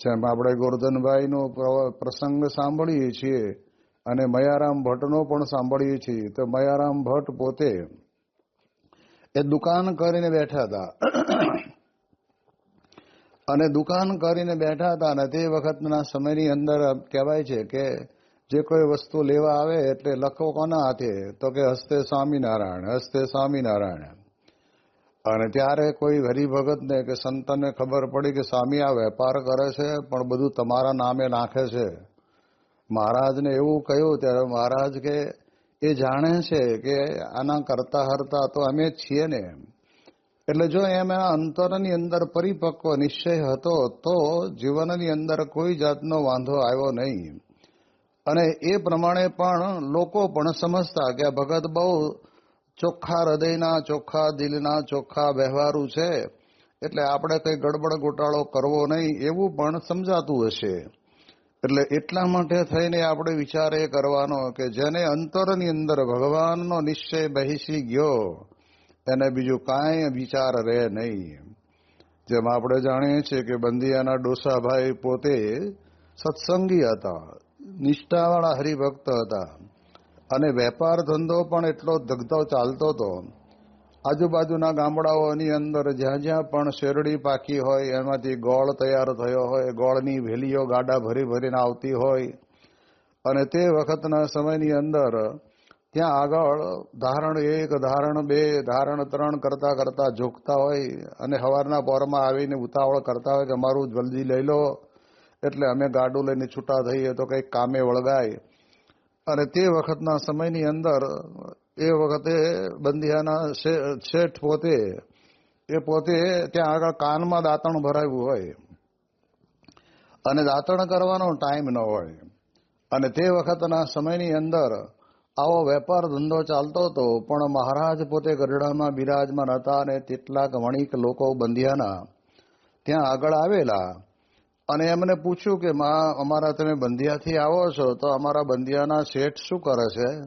જેમ આપણે ગોરધનભાઈનો પ્રસંગ સાંભળીએ છીએ અને મયારામ ભટ્ટનો પણ સાંભળીએ છીએ, તો મયારામ ભટ્ટ પોતે એ દુકાન કરીને બેઠા હતા. અને દુકાન કરીને બેઠા હતા અને તે વખતના સમયની અંદર કહેવાય છે કે જે કોઈ વસ્તુ લેવા આવે એટલે લખો કોના હાથે? તો કે હસ્તે સ્વામિનારાયણ હસ્તે સ્વામિનારાયણ. અને ત્યારે કોઈ હરિભગતને કે સંતને ખબર પડી કે સ્વામી, આ વેપાર કરે છે, પણ બધું તમારા નામે નાખે છે. મહારાજને એવું કહ્યું ત્યારે મહારાજ કે, એ જાણે છે કે આના કરતા હરતા તો અમે જ છીએ ને એટલે જો એમ એના અંતરની અંદર પરિપક્વ નિશ્ચય હતો, તો જીવનની અંદર કોઈ જાતનો વાંધો આવ્યો નહીં. અને એ પ્રમાણે પણ લોકો પણ સમજતા કે આ ભગત બહુ ચોખ્ખા હૃદયના, ચોખ્ખા દિલના, ચોખ્ખા વ્યવહારુ છે. એટલે આપણે કઈ ગડબડ ગોટાળો કરવો નહીં, એવું પણ સમજાતું હશે. એટલે એટલા માટે થઈને આપણે વિચાર એ કરવાનો કે જેને અંતરની અંદર ભગવાનનો નિશ્ચય બહેસી ગયો, એને બીજું કાંઈ વિચાર રહે નહીં. જેમ આપણે જાણીએ છીએ કે બંદિયાના ડોસાભાઈ પોતે સત્સંગી હતા, નિષ્ઠાવાળા હરિભક્ત હતા. અને વેપાર ધંધો પણ એટલો ધગધો ચાલતો હતો. આજુબાજુના ગામડાઓની અંદર જ્યાં જ્યાં પણ શેરડી પાકી હોય, એમાંથી ગોળ તૈયાર થયો હોય, ગોળની વેલીઓ ગાડા ભરી ભરીને આવતી હોય. અને તે વખતના સમયની અંદર ત્યાં આગળ ધારણ એક, ધારણ બે, ધારણ ત્રણ કરતા કરતા ઝૂકતા હોય અને સવારના પોરમાં આવીને ઉતાવળ કરતા હોય કે અમારું જલ્દી લઈ લો. એટલે અમે ગાડું લઈને છૂટા થઈએ તો કંઈક કામે વળગાય. અને તે વખતના સમયની અંદર, એ વખતે બંધિયાના શેઠ પોતે, એ પોતે ત્યાં આગળ કાનમાં દાંતણ ભરાયું હોય. અને દાંતણ કરવાનો ટાઈમ ન હોય. અને તે વખતના સમયની અંદર આવો વેપાર ધંધો ચાલતો હતો, પણ મહારાજ પોતે ગઢડામાં બિરાજમાન હતા અને કેટલાક વણિક લોકો બંધિયાના ત્યાં આગળ આવેલા. અને એમને પૂછ્યું કે, માં, અમારા તમે બંધિયાથી આવો છો, તો અમારા બંધિયાના શેઠ શું કરે છે?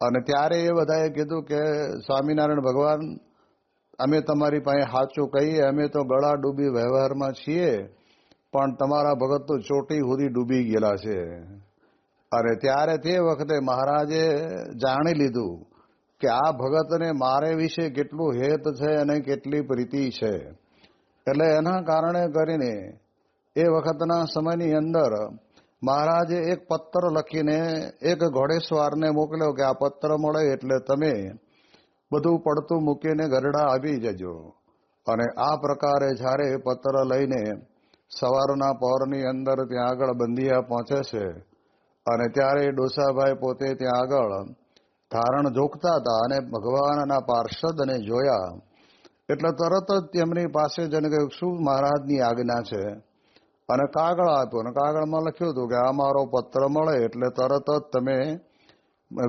અને ત્યારે એ બધાએ કીધું કે, સ્વામિનારાયણ ભગવાન, અમે તમારી પાસે સાચું કહીએ, અમે તો ગળા ડૂબી વ્યવહારમાં છીએ, પણ તમારા ભગત તો ચોટી સુધી ડૂબી ગયેલા છે. અને ત્યારે તે વખતે મહારાજે જાણી લીધું કે આ ભગતને મારે વિશે કેટલું હેત છે અને કેટલી પ્રીતિ છે. એટલે એના કારણે કરીને એ વખતના સમયની અંદર મહારાજે એક પત્ર લખીને એક ઘોડેસવારને મોકલ્યો કે આ પત્ર મળે એટલે તમે બધું પડતું મૂકીને ગરડા આવી જજો. અને આ પ્રકારે જ્યારે પત્ર લઈને સવારના પહોરની અંદર ત્યાં આગળ બંધિયા પહોંચે છે અને ત્યારે ડોસાભાઈ પોતે ત્યાં આગળ ધારણ જોખતા હતા અને ભગવાનના પાર્ષદને જોયા. એટલે તરત જ તેમની પાસે જઈને કહ્યું શું મહારાજની આજ્ઞા છે? અને કાગળ આપ્યો અને કાગળમાં લખ્યું હતું કે, આ મારો પત્ર મળે એટલે તરત જ તમે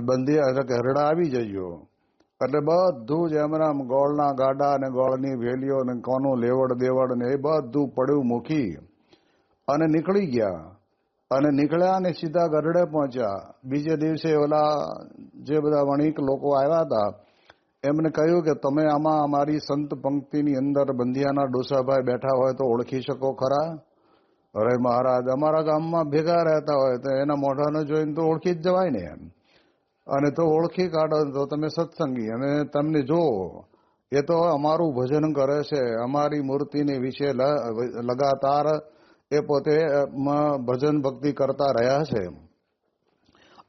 બંદી ઘરડા આવી જજો. એટલે બધું જ એમના ગોળના ગાડા અને ગોળની વેલીઓ ને કોનું લેવડ દેવડ ને એ બધું પડ્યું મૂકી અને નીકળી ગયા. અને નીકળ્યા ને સીધા ગરડે પહોંચ્યા. બીજે દિવસે ઓલા જે બધા વણિક લોકો આવ્યા હતા, એમને કહ્યું કે, તમે આમાં અમારી સંત પંક્તિની અંદર બંધિયાના ડોસાભાઈ બેઠા હોય તો ઓળખી શકો ખરા. અરે મહારાજ, અમારા ગામમાં ભેગા રહેતા હોય તો એના મોઢાને જોઈને તો ઓળખી જ જવાય ને એમ. અને તો ઓળખી કાઢો તો તમે સત્સંગી. અને તમને જો, એ તો અમારું ભજન કરે છે. અમારી મૂર્તિને વિશે લગાતાર એ પોતે ભજન ભક્તિ કરતા રહ્યા છે.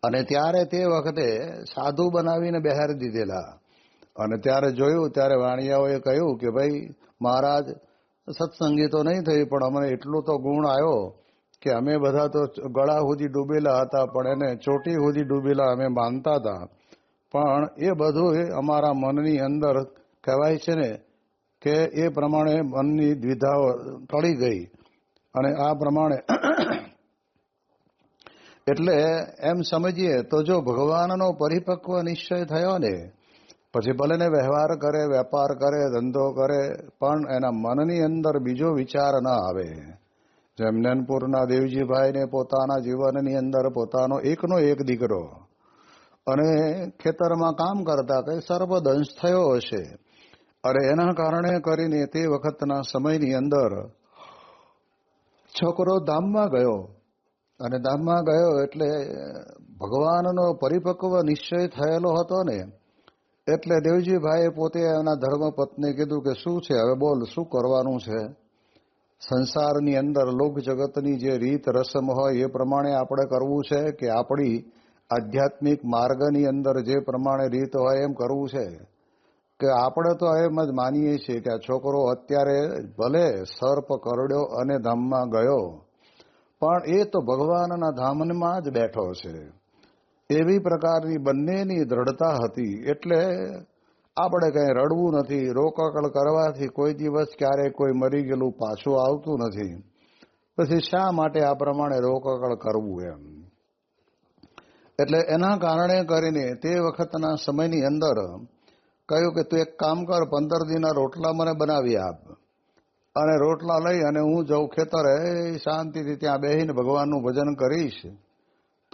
અને ત્યારે તે વખતે સાધુ બનાવીને બહારી દીધેલા. અને ત્યારે જોયું, ત્યારે વાણિયાઓએ કહ્યું કે ભાઈ, મહારાજ સત્સંગી તો નહીં થઈ, પણ અમને એટલું તો ગુણ આવ્યો કે અમે બધા તો ગળા સુધી ડૂબેલા હતા, પણ એને ચોટી સુધી ડૂબેલા અમે માનતા હતા. પણ એ બધું અમારા મનની અંદર કહેવાય છે ને કે એ પ્રમાણે મનની દ્વિધાઓ ટળી ગઈ. અને આ પ્રમાણે એટલે એમ સમજીએ તો જો ભગવાનનો પરિપક્વ નિશ્ચય થયો ને પછી ભલે ને વ્યવહાર કરે, વેપાર કરે, ધંધો કરે, પણ એના મનની અંદર બીજો વિચાર ન આવે. જેમ નેનપુરના દેવજીભાઈને પોતાના જીવનની અંદર પોતાનો એકનો એક દીકરો. અને ખેતરમાં કામ કરતા કઈ સર્વદંશ થયો હશે. અને એના કારણે કરીને તે વખતના સમયની અંદર છોકરો ધામમાં ગયો. અને ધામમાં ગયો એટલે ભગવાનનો પરિપક્વ નિશ્ચય થયેલો હતો ને. એટલે દેવજીભાઈએ પોતે એના ધર્મપત્ની કીધું કે શું છે? હવે બોલ, શું કરવાનું છે? સંસારની અંદર લોક જગતની જે રીત રસમ હોય એ પ્રમાણે આપણે કરવું છે કે આપણી આધ્યાત્મિક માર્ગની અંદર જે પ્રમાણે રીત હોય એમ કરવું છે? કે આપણે તો એમ જ માનીએ છીએ કે આ છોકરો અત્યારે ભલે સર્પ કરડ્યો અને ધામમાં ગયો, પણ એ તો ભગવાનના ધામમાં જ બેઠો છે. એવી પ્રકારની બંનેની દ્રઢતા હતી, એટલે આપણે કઈ રડવું નથી, રોકકળ કરવાથી કોઈ દિવસ ક્યારેય કોઈ મરી ગયેલું પાછું આવતું નથી. પછી શા માટે આ પ્રમાણે રોકકળ કરવું એમ? એટલે એના કારણે કરીને તે વખતના સમયની અંદર કહ્યું કે તું એક કામ કર, પંદર દિનના રોટલા મને બનાવી આપ. અને રોટલા લઈ અને હું જઉં ખેતરે, શાંતિથી ત્યાં બેસીને ભગવાનનું ભજન કરીશ.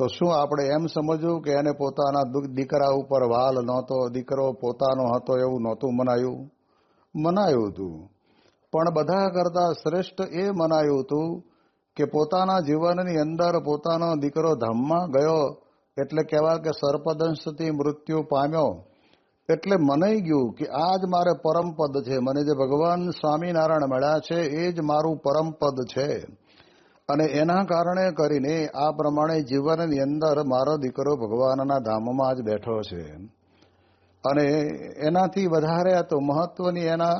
તો શું આપણે એમ સમજવું કે એને પોતાના દીકરા ઉપર વાલ નહોતો? દીકરો પોતાનો હતો એવું નહોતું મનાયું? મનાયું હતું. પણ બધા કરતા શ્રેષ્ઠ એ મનાયું હતું કે પોતાના જીવનની અંદર પોતાનો દીકરો ધામમાં ગયો એટલે કહેવાય કે સર્પદંશથી મૃત્યુ પામ્યો. એટલે મનાઈ ગયું કે આ જ મારે પરમપદ છે. મને જે ભગવાન સ્વામિનારાયણ મળ્યા છે, એ જ મારું પરમપદ છે. અને એના કારણે કરીને આ પ્રમાણે જીવનની અંદર મારો દીકરો ભગવાનના ધામમાં જ બેઠો છે. અને એનાથી વધારે તો મહત્વની એના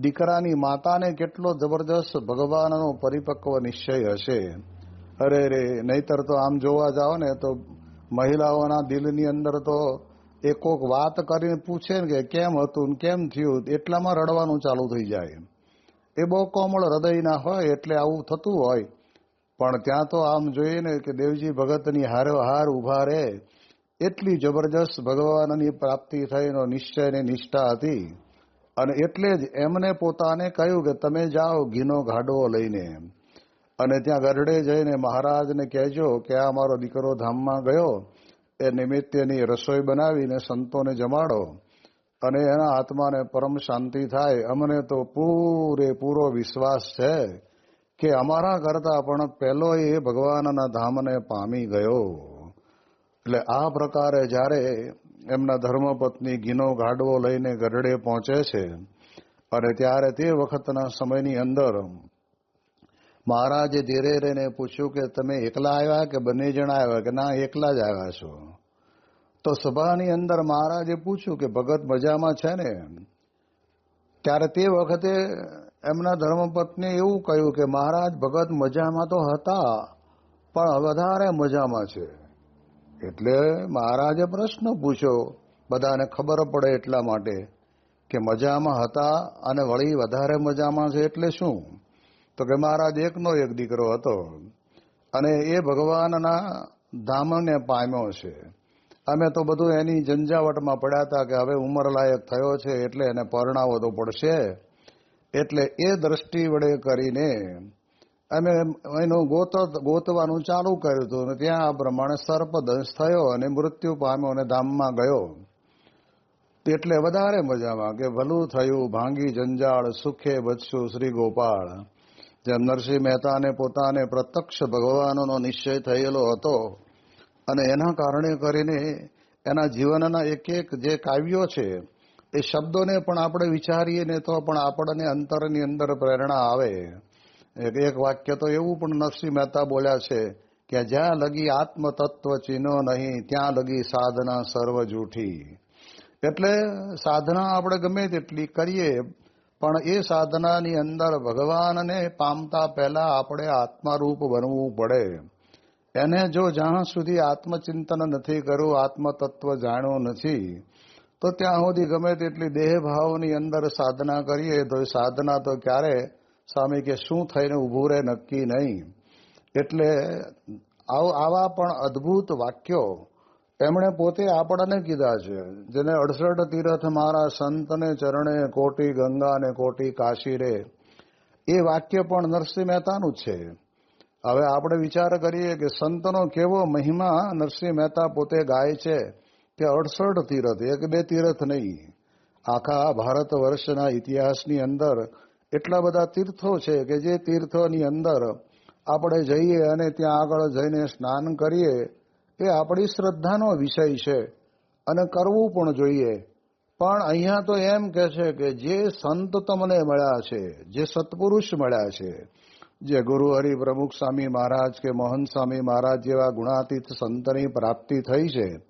દીકરાની માતાને કેટલો જબરજસ્ત ભગવાનનો પરિપક્વ નિશ્ચય હશે. અરે રે, નહીતર તો આમ જોવા જાઓ ને તો મહિલાઓના દિલની અંદર તો એ કોક વાત કરીને પૂછે ને કે કેમ હતું કેમ થયું, એટલામાં રડવાનું ચાલુ થઈ જાય. એ બહુ કોમળ હૃદયના હોય એટલે આવું થતું હોય. પણ ત્યાં તો આમ જોઈએ ને કે દેવજી ભગતની હારો હાર ઊભા રહે, એટલી જબરજસ્ત ભગવાનની પ્રાપ્તિ થઈનો નિશ્ચય ને નિષ્ઠા હતી. અને એટલે જ એમને પોતાને કહ્યું કે તમે જાઓ ઘીનો ગાડવો લઈને. અને ત્યાં ગરડે જઈને મહારાજને કહેજો કે આ મારો દીકરો ધામમાં ગયો, એ નિમિત્તેની રસોઈ બનાવીને સંતોને જમાડો. અને એના આત્માને પરમ શાંતિ થાય. અમને તો પૂરેપૂરો વિશ્વાસ છે. કે અમારા કરતા પણ પહેલો એ ભગવાનના ધામને પામી ગયો. એટલે આ પ્રકારે જ્યારે એમના ધર્મપત્ની ગીનો ગાડવો લઈને ગરડે પહોંચે છે, અને ત્યારે તે વખતના સમયની અંદર મહારાજે ધીરે રહીને પૂછ્યું કે તમે એકલા આવ્યા કે બંને જણા આવ્યા? કે ના, એકલા જ આવ્યા છો. તો સભાની અંદર મહારાજે પૂછ્યું કે ભગત મજામાં છે ને? ત્યારે તે વખતે એમના ધર્મપત્ની એવું કહ્યું કે, મહારાજ, ભગત મજામાં તો હતા, પણ વધારે મજામાં છે. એટલે મહારાજે પ્રશ્ન પૂછ્યો, બધાને ખબર પડે એટલા માટે કે મજામાં હતા અને વળી વધારે મજામાં છે એટલે શું? તો કે, મહારાજ, એકનો એક દીકરો હતો અને એ ભગવાનના ધામને પામ્યો છે. અમે તો બધું એની ઝંઝાવટમાં પડ્યા હતા કે હવે ઉંમર લાયક થયો છે એટલે એને પરણાવો તો પડશે. એટલે એ દ્રષ્ટિ વડે કરીને અમે એનું ગોત ગોતવાનું ચાલુ કર્યું હતું ત્યાં આ પ્રમાણે સર્પદંશ થયો અને મૃત્યુ પામ્યો અને ધામમાં ગયો. એટલે વધારે મજામાં કે ભલું થયું, ભાંગી જંજાળ, સુખે બચશું શ્રી ગોપાળ. જેમ નરસિંહ મહેતાને પોતાને પ્રત્યક્ષ ભગવાનનો નિશ્ચય થયેલો હતો અને એના કારણે કરીને એના જીવનના એક એક જે કાવ્યો છે એ શબ્દોને પણ આપણે વિચારીએ ને તો પણ આપણને અંતરની અંદર પ્રેરણા આવે. એક વાક્ય તો એવું પણ નરસિંહ મહેતા બોલ્યા છે કે જ્યાં લગી આત્મતત્વ ચિહ્નો નહીં, ત્યાં લગી સાધના સર્વ જૂઠી. એટલે સાધના આપણે ગમે તેટલી કરીએ, પણ એ સાધનાની અંદર ભગવાનને પામતા પહેલા આપણે આત્મારૂપ બનવું પડે. એને જો જ્યાં સુધી આત્મચિંતન નથી કરવું આત્મતત્વ જાણ્યું નથી તો ત્યાં સુધી ગમે તેટલી દેહભાવની અંદર સાધના કરીએ, તો એ સાધના તો ક્યારે સ્વામી કે શું થઈને ઊભું રહે નક્કી નહીં. એટલે આવા પણ અદ્ભુત વાક્યો એમણે પોતે આપણને કીધા છે. જેને અડસઠ તીર્થ મારા સંતને ચરણે કોટી ગંગા ને કોટી કાશી રે, એ વાક્ય પણ નરસિંહ મહેતાનું છે. હવે આપણે વિચાર કરીએ કે સંતનો કેવો મહિમા નરસિંહ મહેતા પોતે ગાય છે. કે અડસઠ તીર્થ, એક બે તીર્થ નહીં. આખા ભારત વર્ષના ઇતિહાસની અંદર એટલા બધા તીર્થો છે કે જે તીર્થોની અંદર આપણે જઈએ અને ત્યાં આગળ જઈને સ્નાન કરીએ, એ આપણી શ્રદ્ધાનો વિષય છે અને કરવું પણ જોઈએ. પણ અહીંયા તો એમ કે છે કે જે સંત તમને મળ્યા છે, જે સત્પુરુષ મળ્યા છે, જે ગુરુ હરિ પ્રમુખ સ્વામી મહારાજ કે મોહન સ્વામી મહારાજ જેવા ગુણાતીત સંતની પ્રાપ્તિ થઈ છે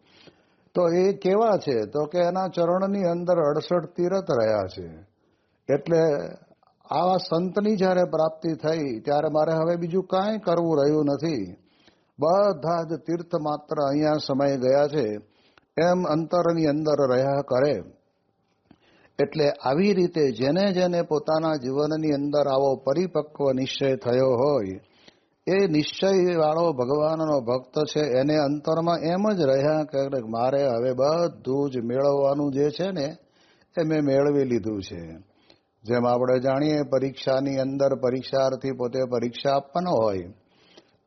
તો એ કેવા છે? તો કે એના ચરણની અંદર અડસઠ તીરથ રહ્યા છે. એટલે આવા સંતની જ્યારે પ્રાપ્તિ થઈ, ત્યારે મારે હવે બીજું કાંઈ કરવું રહ્યું નથી. બધા જ તીર્થ માત્ર અહીંયા સમય ગયા છે. એમ અંતરની અંદર રહ્યા કરે. એટલે આવી રીતે જેને જેને પોતાના જીવનની અંદર આવો પરિપક્વ નિશ્ચય થયો હોય એ નિશ્ચય વાળો ભગવાનનો ભક્ત છે, એને અંતરમાં એમ જ રહ્યા કે મારે હવે બધું જ મેળવવાનું જે છે ને, એ મેં મેળવી લીધું છે. જેમ આપણે જાણીએ પરીક્ષાની અંદર પરીક્ષાર્થી પોતે પરીક્ષા આપવાનો હોય,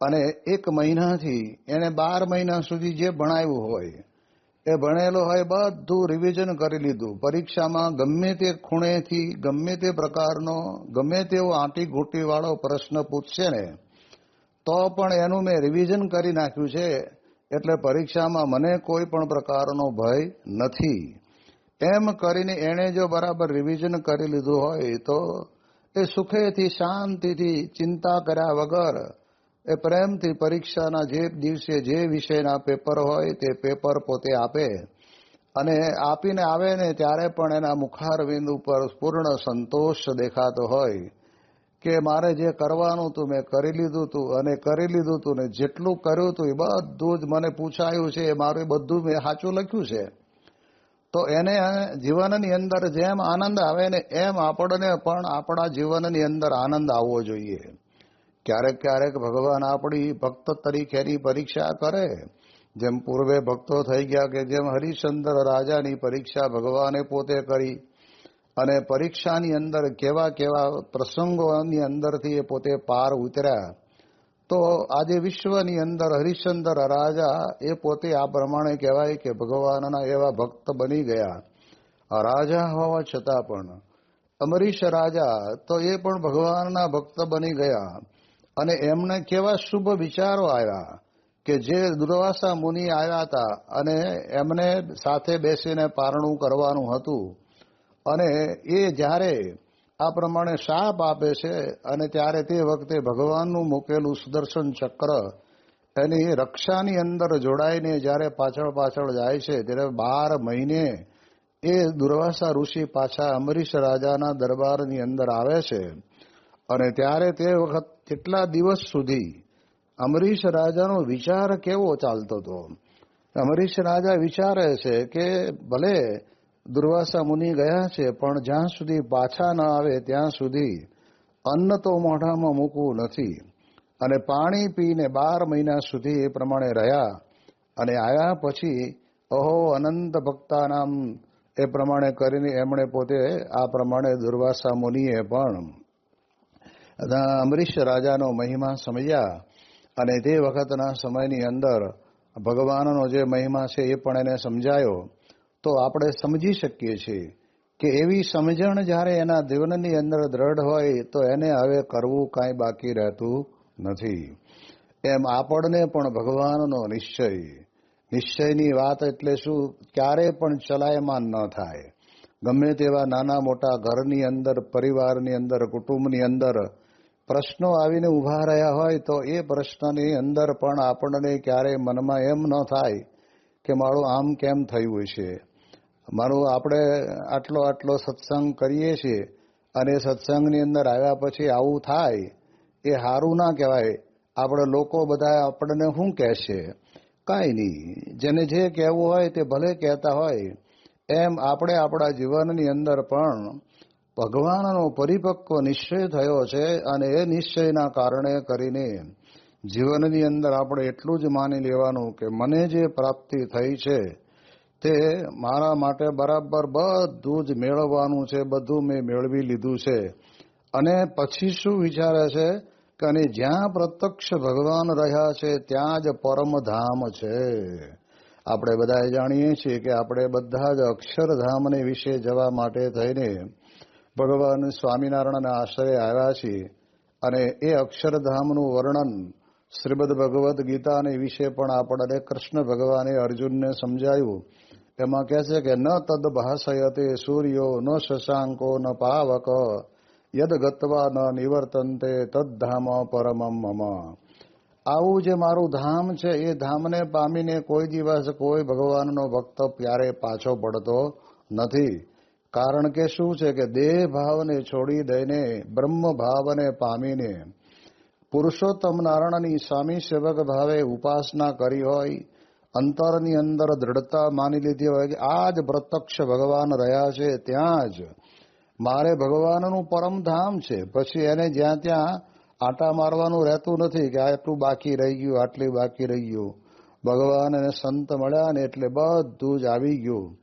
અને એક મહિનાથી એને બાર મહિના સુધી જે ભણાવ્યું હોય, એ ભણેલો હોય બધું રિવિઝન કરી લીધું. પરીક્ષામાં ગમે તે ખૂણેથી, ગમે તે પ્રકારનો, ગમે તેવો આંટી ઘૂંટી પ્રશ્ન પૂછશે ને તો પણ એનું મેં રિવિઝન કરી નાખ્યું છે. એટલે પરીક્ષામાં મને કોઈ પણ પ્રકારનો ભય નથી. એમ કરીને એણે જો બરાબર રિવિઝન કરી લીધું હોય તો એ સુખેથી, શાંતિથી ચિંતા કર્યા વગર એ પ્રેમથી પરીક્ષાના જે દિવસે જે વિષયના પેપર હોય તે પેપર પોતે આપે. અને આપીને આવે ને ત્યારે પણ એના મુખારવિંદ ઉપર પૂર્ણ સંતોષ દેખાતો હોય. કે મારે જે કરવાનું હતું, મેં કરી લીધું હતું અને કરી લીધું હતું ને જેટલું કર્યું હતું એ બધું જ મને પૂછાયું છે, એ મારું બધું મેં સાચું લખ્યું છે. તો એને જીવનની અંદર જેમ આનંદ આવે ને એમ આપણને પણ આપણા જીવનની અંદર આનંદ આવવો જોઈએ. ક્યારેક ક્યારેક ભગવાન આપણી ભક્ત તરીકેની પરીક્ષા કરે. જેમ પૂર્વે ભક્તો થઈ ગયા કે જેમ હરિશ્ચંદ્ર રાજાની પરીક્ષા ભગવાને પોતે કરી. અને પરીક્ષાની અંદર કેવા કેવા પ્રસંગોની અંદરથી એ પોતે પાર ઉતર્યા, તો આજે વિશ્વની અંદર હરિશ્ચંદ્ર રાજા એ પોતે આ પ્રમાણે કહેવાય કે ભગવાનના એવા ભક્ત બની ગયા. રાજા હોવા છતાં પણ, અમરીશ રાજા તો એ પણ ભગવાનના ભક્ત બની ગયા અને એમને કેવા શુભ વિચારો આવ્યા કે જે દુર્વાસા મુનિ આવ્યા હતા અને એમને સાથે બેસીને પારણું કરવાનું હતું. અને એ જ્યારે આ પ્રમાણે શાપ આપે છે અને ત્યારે તે વખતે ભગવાનનું મૂકેલું સુદર્શન ચક્ર એની રક્ષાની અંદર જોડાઈને જ્યારે પાછળ પાછળ જાય છે, ત્યારે બાર મહિને એ દુર્વાસા ઋષિ પાછા અમરીશ રાજાના દરબારની અંદર આવે છે. અને ત્યારે તે વખત કેટલા દિવસ સુધી અમરીશ રાજાનો વિચાર કેવો ચાલતો હતો? અમરીશ રાજા વિચારે છે કે ભલે દુર્વાસા મુનિ ગયા છે, પણ જ્યાં સુધી પાછા ન આવે, ત્યાં સુધી અન્ન તો મોઢામાં મૂકવું નથી. અને પાણી પીને બાર મહિના સુધી એ પ્રમાણે રહ્યા અને આવ્યા પછી, અહો, અનંત ભક્તાનામ. એ પ્રમાણે કરીને એમણે પોતે આ પ્રમાણે દુર્વાસા મુનિએ પણ અમરીશ રાજાનો મહિમા સમજ્યા અને તે વખતના સમયની અંદર ભગવાનનો જે મહિમા છે એ પણ એને સમજાયો. તો આપણે સમજી શકીએ છીએ કે એવી સમજણ જ્યારે એના જીવનની અંદર દ્રઢ હોય, તો એને હવે કરવું કાંઈ બાકી રહેતું નથી. એમ આપણને પણ ભગવાનનો નિશ્ચય. નિશ્ચયની વાત એટલે શું? ક્યારે પણ ચલાયમાન ન થાય. ગમે તેવા નાના મોટા ઘરની અંદર, પરિવારની અંદર, કુટુંબની અંદર પ્રશ્નો આવીને ઊભા રહ્યા હોય, તો એ પ્રશ્નની અંદર પણ આપણને ક્યારેય મનમાં એમ ન થાય કે મારું આમ કેમ થયું છે મારું આપણે આટલો આટલો સત્સંગ કરીએ છીએ અને સત્સંગની અંદર આવ્યા પછી આવું થાય, એ સારું ના કહેવાય. આપણે લોકો બધા આપણને શું કહેશે? કાંઈ નહીં. જેને જે કહેવું હોય તે ભલે કહેતા હોય. એમ આપણે આપણા જીવનની અંદર પણ ભગવાનનો પરિપક્વ નિશ્ચય થયો છે અને એ નિશ્ચયના કારણે કરીને જીવનની અંદર આપણે એટલું જ માની લેવાનું કે મને જે પ્રાપ્તિ થઈ છે તે મારા માટે બરાબર બધું જ મેળવવાનું છે, બધું મેં મેળવી લીધું છે. અને પછી શું વિચારે છે કે અને જ્યાં પ્રત્યક્ષ ભગવાન રહ્યા છે, ત્યાં જ પરમધામ છે. આપણે બધા જાણીએ છીએ કે આપણે બધા જ અક્ષરધામને વિશે જવા માટે થઈને ભગવાન સ્વામિનારાયણના આશ્રય આવ્યા છીએ. અને એ અક્ષરધામનું વર્ણન શ્રીમદ ભગવદ્ ગીતાને વિશે પણ આપણને કૃષ્ણ ભગવાને અર્જુનને સમજાયું. એમાં કહે છે કે ન તદ ભાષયતે સૂર્યો ન શશાંકો ન પાવક, યદ ગત્વા ન નિવર્તન્તે તદ્ધામ પરમમ મમ. આવું જે મારું ધામ છે, એ ધામને પામીને કોઈ દિવસ કોઈ ભગવાનનો ભક્ત ક્યારે પાછો પડતો નથી. કારણ કે શું છે કે દેહ ભાવને છોડી દઈને, બ્રહ્મ ભાવને પામીને પુરુષોત્તમ નારાયણની સ્વામી સેવક ભાવે ઉપાસના કરી હોય અંતરની અંદર દ્રઢતા માની લીધી હોય કે આ જ પ્રત્યક્ષ ભગવાન રહ્યા છે, ત્યાં જ. મારે ભગવાનનું પરમધામ છે. પછી એને જ્યાં ત્યાં આટા મારવાનું રહેતું નથી કે આટલું બાકી રહી ગયું, આટલી બાકી રહી ગયું. ભગવાન અને સંત મળ્યા ને એટલે બધું જ આવી ગયું.